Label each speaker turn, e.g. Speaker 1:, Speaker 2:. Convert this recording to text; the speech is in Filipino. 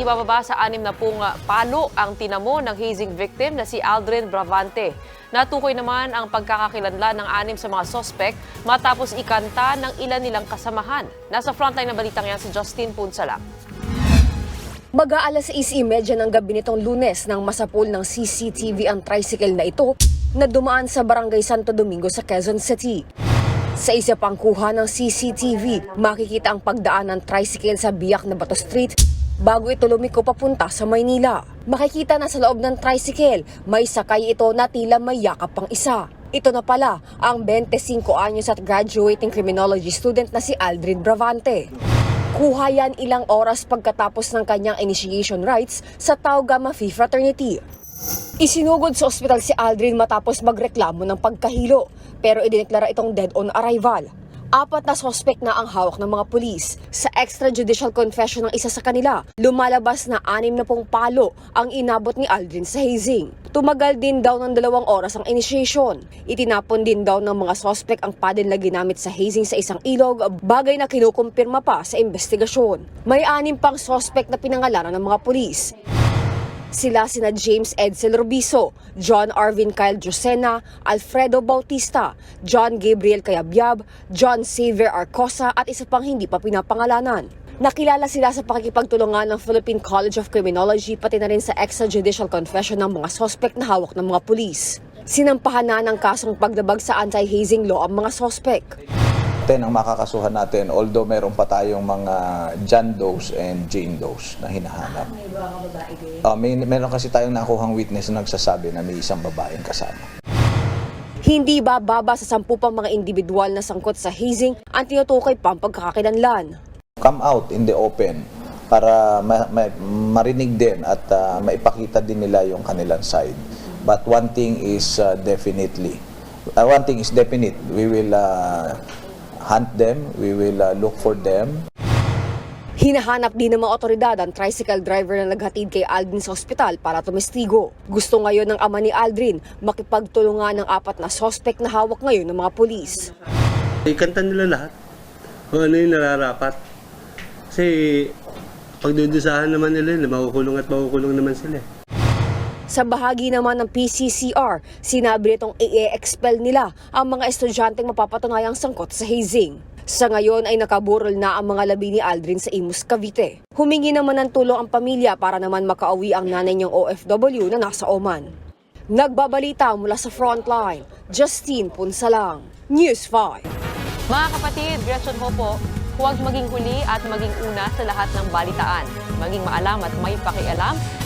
Speaker 1: Hindi bababa sa anim na pong ah, palo ang tinamo ng hazing victim na si Aldrin Bravante. Natukoy naman ang pagkakakilanlan ng anim sa mga sospek matapos ikanta ng ilan nilang kasamahan. Nasa frontline ng balitang yan si Justin Punsalang.
Speaker 2: Mag-aalas 6.30 ng gabi nitong lunes nang masapul ng CCTV ang tricycle na ito na dumaan sa barangay Santo Domingo sa Quezon City. Sa isa pang kuha ng CCTV, makikita ang pagdaan ng tricycle sa biyak na Bato Street bago ito lumiko papunta sa Maynila. Makikita na sa loob ng tricycle, may sakay ito na tila may yakap pang isa. Ito na pala ang 25 anyos at graduating criminology student na si Aldrin Bravante. Kuha yan ilang oras pagkatapos ng kanyang initiation rites sa Tau Gamma Phi Fraternity. Isinugod sa ospital si Aldrin matapos magreklamo ng pagkahilo pero idineklara itong dead on arrival. Apat na sospek na ang hawak ng mga pulis. Sa extrajudicial confession ng isa sa kanila, lumalabas na anim na pong palo ang inabot ni Aldrin sa hazing. Tumagal din daw ng dalawang oras ang initiation. Itinapon din daw ng mga sospek ang paddle na ginamit sa hazing sa isang ilog, bagay na kinukumpirma pa sa investigasyon. May anim pang sospek na pinangalanan ng mga pulis. Sila sina James Edsel Rubiso, John Arvin Kyle Josena, Alfredo Bautista, John Gabriel Cayabyab, John Xavier Arcosa at isa pang hindi pa pinapangalanan. Nakilala sila sa pakikipagtulungan ng Philippine College of Criminology pati na rin sa extrajudicial confession ng mga sospek na hawak ng mga pulis. Sinampahan na ng kasong pagdabag sa anti-hazing law ang mga sospek.
Speaker 3: Ten ang makakasuhan natin, although meron pa tayong mga John Does and Jane Does na hinahanap. Uh, may, meron kasi tayong nakuhang witness na nagsasabi na may isang babaeng kasama.
Speaker 2: Hindi bababa sa sampu pang mga individual na sangkot sa hazing ang tinutukoy pang pagkakakilanlan.
Speaker 3: Come out in the open para ma- ma- marinig din at uh, maipakita din nila yung kanilang side. But one thing is uh, definitely, uh, one thing is definite, we will uh, hunt them, we will uh, look for them,
Speaker 2: Hinahanap din ng mga otoridad ang tricycle driver na naghatid kay Aldrin sa ospital para tumestigo. Gusto ngayon ng ama ni Aldrin makipagtulungan ng apat na sospek na hawak ngayon ng mga pulis.
Speaker 4: Ikanta nila lahat. Kung ano yung nararapat. Kasi pagdudusahan naman nila makukulong at makukulong naman sila.
Speaker 2: Sa bahagi naman ng PCCR, sinabi nitong i-expel nila ang mga estudyanteng mapapatunayang sangkot sa hazing. Sa ngayon ay nakaburol na ang mga labi ni Aldrin sa Imus, Cavite. Humingi naman ng tulong ang pamilya para naman makauwi ang nanay niyang OFW na nasa Oman. Nagbabalita mula sa frontline, Justine Punsalang, News 5.
Speaker 1: Mga kapatid, Gretchen ho po, huwag maging huli at maging una sa lahat ng balitaan. Maging maalam at may pakialam